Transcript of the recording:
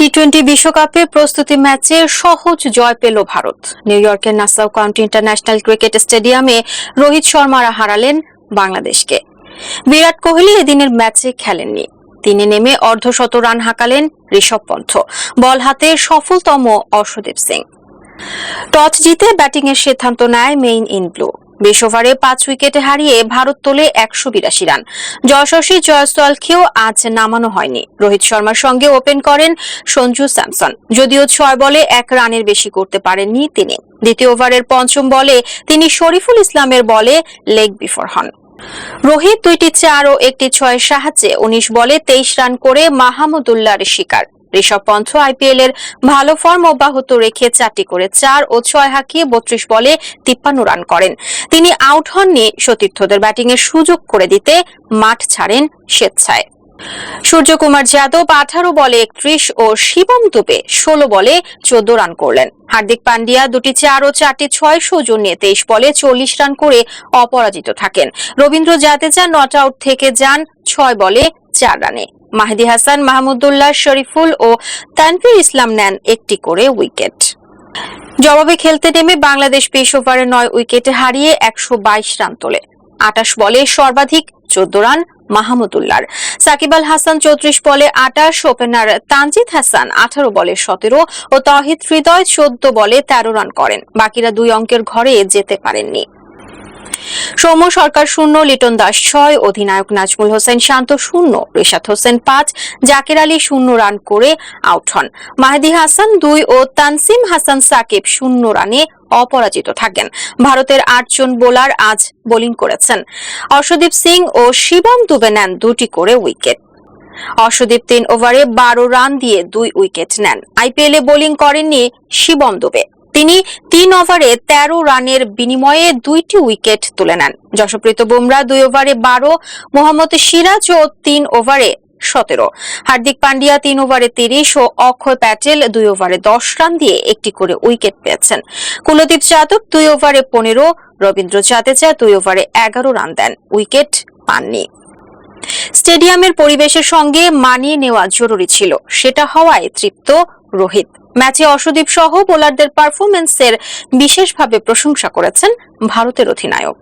T twenty বিশ্বকাপে প্রস্তুতি ম্যাচে সহজ জয় পেল ভারত। নিউ ইয়র্কের নাসাউ কাউন্টি ইন্টারন্যাশনাল ক্রিকেট স্টেডিয়ামে রোহিত শর্মারা হারালেন বাংলাদেশকে। বিরাট কোহলি এদিনের ম্যাচে খেলেননি। তিনি নেমে অর্ধশত রান হাঁকালেন ঋষভ পন্থ। বল হাতে সফলতম অর্শদীপ সিং। টস জিতে ব্যাটিংয়ের সিদ্ধান্ত নেয় মেইন ইন ব্লু। বিশ ওভারে পাঁচ উইকেটে হারিয়ে ভারত তোলে একশো বিরাশি রান। যশস্বী জয়সওয়ালকেও আজ নামানো হয়নি। রোহিত শর্মার সঙ্গে ওপেন করেন সঞ্জু স্যামসন। যদিও ছয় বলে এক রানের বেশি করতে পারেননি তিনি। দ্বিতীয় ওভারের পঞ্চম বলে তিনি শরীফুল ইসলামের বলে লেগ বিফোর হন। রোহিত দুইটি চার ও একটি ছয়ের সাহায্যে উনিশ বলে তেইশ রান করে মাহমুদুল্লাহর শিকার। ঋষভ পন্থ আইপিএল এর ভালো ফর্ম অব্যাহত রেখে চারটি করে চার ও ছয় হাঁকিয়ে বত্রিশ বলে তিপ্পান্ন রান করেন। তিনি আউট হননি সতীর্থদের ব্যাটিং এর সুযোগ করে দিতে মাঠ ছাড়েন স্বেচ্ছায়। সূর্যকুমার যাদব আঠারো বলে একত্রিশ ও শিবম দুবে ষোলো বলে চোদ্দ রান করলেন। হার্দিক পান্ডিয়া দুটি চার ও চারটি ছয় সৌজন্যে তেইশ বলে চল্লিশ রান করে অপরাজিত থাকেন। রবীন্দ্র জাদেজা নট আউট থেকে যান ছয় বলে চার রানে। মাহেদি হাসান মাহমুদুল্লাহ শরীফুল ও তানভীর ইসলাম নেন একটি করে উইকেট। জবাবে খেলতে নেমে বাংলাদেশ বিশ ওভারে নয় উইকেটে হারিয়ে একশো বাইশ রান তোলে। আটাশ বলে সর্বাধিক চোদ্দ রান মাহমুদুল্লাহর সাকিব আল হাসান চৌত্রিশ বলে আটাশ, ওপেনার তানজিদ হাসান আঠারো বলে সতেরো ও তহিদ হৃদয় চোদ্দ বলে তেরো রান করেন। বাকিরা দুই অঙ্কের ঘরে যেতে পারেননি। সৌম্য সরকার শূন্য, লিটন দাস ছয়, অধিনায়ক নাজমুল হোসেন শান্ত শূন্য, রেশাদ হোসেন পাঁচ, জাকির আলী শূন্য রান করে আউট হন। মাহেদি হাসান দুই ও তানসিম হাসান সাকিব শূন্য রানে অপরাজিত থাকেন। ভারতের আটজন বোলার আজ বোলিং করেছেন। অর্শদীপ সিং ও শিবম দুবে নেন দুটি করে উইকেট। অর্শদীপ তিন ওভারে বারো রান দিয়ে দুই উইকেট নেন। আইপিএলে বোলিং করেননি শিবম দুবে। তিনি তিন ওভারে তেরো রানের বিনিময়ে দুইটি উইকেট তুলে নেন। যশপ্রীত বুমরা দুই ওভারে বারো, মোহাম্মদ সিরাজ ও তিন ওভারে সতেরো। হার্দিক পান্ডিয়া তিন ওভারে তিরিশ ও অক্ষয় প্যাটেল দুই ওভারে দশ রান দিয়ে একটি করে উইকেট পেয়েছেন। কুলদীপ যাদব দুই ওভারে পনেরো, রবীন্দ্র জাদেজা দুই ওভারে এগারো রান দেন, উইকেট পাননি। স্টেডিয়ামের পরিবেশের সঙ্গে মানিয়ে নেওয়া জরুরি ছিল। সেটা হওয়ায় তৃপ্ত রোহিত। ম্যাচে অসদীপ সহ বোলারদের পারফরমেন্সের বিশেষভাবে প্রশংসা করেছেন ভারতের অধিনায়ক।